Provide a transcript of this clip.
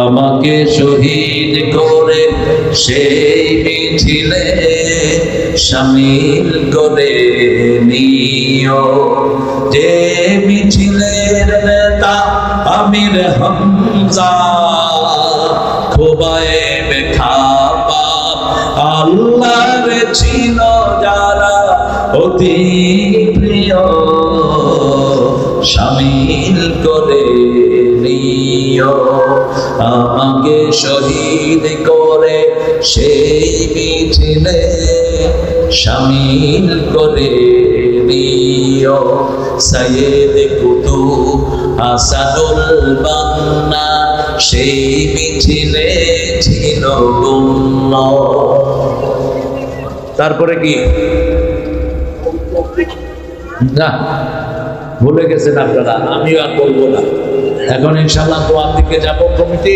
আমাকে শহীদ করে সেই মিছিলে সামিল করে নিও। যে মিছিলের নেতা আমির হামজা আল্লাহর ছিল যারা অতি প্রিয়, সামিল করে নিও আমাকে শহীদ করে সেই মিছিলে সামিল করে নিও। সৈয়দ কুতু হাসানুল বান্না সেই মিছিলে ছিল গুণ্য। তারপরে কি? না, ভুলে গেছেন আপনারা, আমিও আর বলব না। এখন ইনশাল্লাহ দোয়ার দিকে যাব কমিটি।